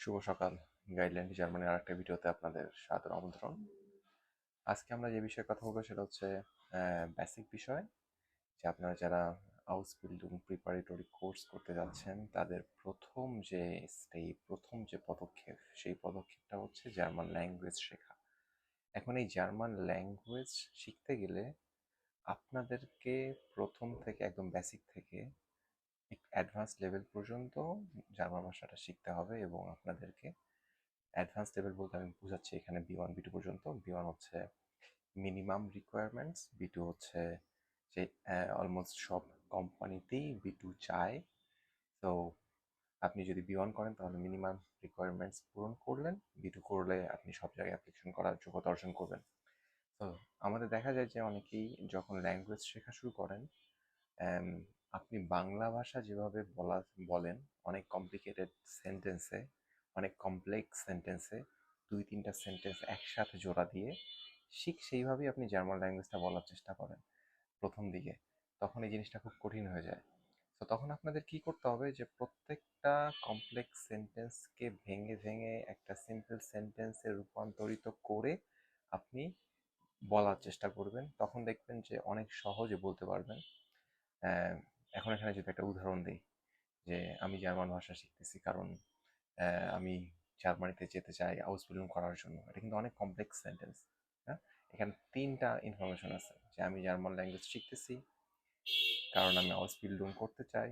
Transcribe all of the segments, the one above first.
শুভ সকাল। গাইডলাইন জার্মানির আরেকটা ভিডিওতে আপনাদের সাদর আমন্ত্রণ। আজকে আমরা যে বিষয়ে কথা বলব সেটা হচ্ছে বেসিক বিষয়, যে আপনারা যারা হাউস বিল্ডিং প্রিপারেটরি কোর্স করতে যাচ্ছেন, তাদের প্রথম যে স্টেপ প্রথম যে পদক্ষেপ, সেই পদক্ষেপটা হচ্ছে জার্মান ল্যাঙ্গুয়েজ শেখা। এখন এই জার্মান ল্যাঙ্গুয়েজ শিখতে গেলে আপনাদেরকে প্রথম থেকে, একদম বেসিক থেকে অ্যাডভান্স লেভেল পর্যন্ত জার্মান ভাষাটা শিখতে হবে এবং আপনাদেরকে অ্যাডভান্স লেভেল বলতে আমি বুঝাচ্ছি এখানে বি ওয়ান বি টু পর্যন্ত। বি ওয়ান হচ্ছে মিনিমাম রিকোয়ারমেন্টস বি টু হচ্ছে যে অলমোস্ট সব কোম্পানিতেই বি টু চায়। তো আপনি যদি বি ওয়ান করেন তাহলে মিনিমাম রিকোয়ারমেন্টস পূরণ করলেন। বি টু করলে আপনি সব জায়গায় অ্যাপ্লিকেশন করার যোগ্যতা অর্জন করবেন। তো আমাদের দেখা যায় যে অনেকেই যখন ল্যাঙ্গুয়েজ শেখা শুরু করেন আপনি বাংলা ভাষা যেভাবে বলা, বলেন, অনেক কমপ্লিকেটেড সেন্টেন্সে অনেক কমপ্লেক্স সেন্টেন্সে দুই তিনটা সেন্টেন্স একসাথে জোড়া দিয়ে, ঠিক সেইভাবেই আপনি জার্মান ল্যাঙ্গুয়েজটা বলার চেষ্টা করেন, প্রথম দিকে। তখন এই জিনিসটা খুব কঠিন হয়ে যায়। তো তখন আপনাদের কি করতে হবে যে, প্রত্যেকটা কমপ্লেক্স সেন্টেন্সকে ভেঙে ভেঙে একটা সিম্পল সেন্টেন্সে রূপান্তরিত করে আপনি বলার চেষ্টা করবেন। তখন দেখবেন যে, অনেক সহজে বলতে পারবেন। এখন এখানে যদি একটা উদাহরণ দিই, যে আমি জার্মান ভাষা শিখতেছি কারণ আমি জার্মানিতে যেতে চাই আউসবিল্ডিং করার জন্য। এটা কিন্তু অনেক কমপ্লেক্স সেন্টেন্স হ্যাঁ? এখানে তিনটা ইনফরমেশন আছে, যে আমি জার্মান ল্যাঙ্গুয়েজ শিখতেছি, কারণ আমি আউসবিল্ডিং করতে চাই,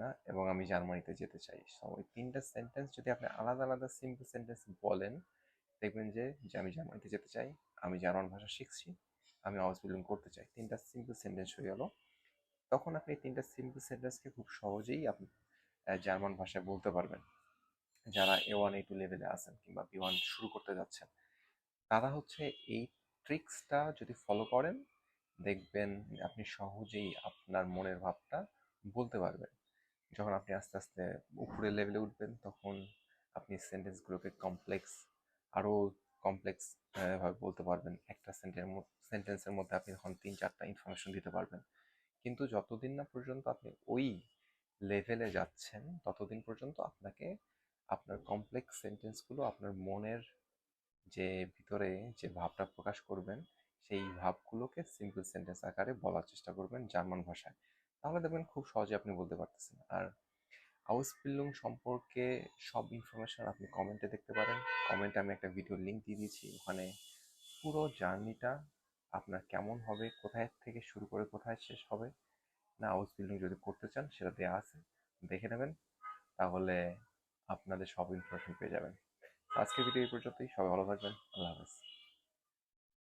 না? এবং আমি জার্মানিতে যেতে চাই। সো ওই তিনটা সেন্টেন্স যদি আপনি আলাদা আলাদা সিম্পল সেন্টেন্স বলেন, দেখবেন যে যে আমি জার্মানিতে যেতে চাই, আমি জার্মান ভাষা শিখছি, আমি আউসবিল্ডিং করতে চাই। তিনটা সিম্পল সেন্টেন্স হয়ে গেল। তখন আপনি তিনটা সিম্পল সেন্টেন্সকে খুব সহজেই আপনি জার্মান ভাষায় বলতে পারবেন। যারা এ ওয়ান এ টু লেভেলে আছেন কিংবা বি ওয়ান শুরু করতে যাচ্ছেন, তারা হচ্ছে এই ট্রিক্সটা যদি ফলো করেন, দেখবেন আপনি সহজেই আপনার মনের ভাবটা বলতে পারবেন। যখন আপনি আস্তে আস্তে উপরের লেভেলে উঠবেন, তখন আপনি সেন্টেন্সগুলোকে কমপ্লেক্স আরও কমপ্লেক্স ভাবে বলতে পারবেন। একটা সেন্টেন্স সেন্টেন্সের মধ্যে আপনি তখন তিন চারটা ইনফরমেশন দিতে পারবেন। কিন্তু যতদিন না পর্যন্ত আপনি ওই লেভেলে যাচ্ছেন, ততদিন পর্যন্ত আপনাকে আপনার কমপ্লেক্স সেন্টেন্সগুলো আপনার মনের যে ভিতরে যে ভাবটা প্রকাশ করবেন, সেই ভাবগুলোকে সিম্পল সেন্টেন্স আকারে বলার চেষ্টা করবেন জার্মান ভাষায়। তাহলে দেখবেন খুব সহজে আপনি বলতে পারতেছেন। আর আউসপিল্লুং সম্পর্কে সব ইনফরমেশন আপনি কমেন্টে দেখতে পারেন। কমেন্টে আমি একটা ভিডিও লিঙ্ক দিয়ে দিয়েছি। ওখানে পুরো জার্নিটা আপনার কেমন হবে, কোথায় থেকে শুরু করে কোথায় শেষ হবে, না হাউস বিল্ডিং যদি করতে চান সেটা দেওয়া আছে, দেখে নেবেন, তাহলে আপনাদের সব ইনফরমেশন পেয়ে যাবেন। আজকে ভিডিও এই পর্যন্তই, সবাই ভালো থাকবেন, আল্লাহ হাফেজ।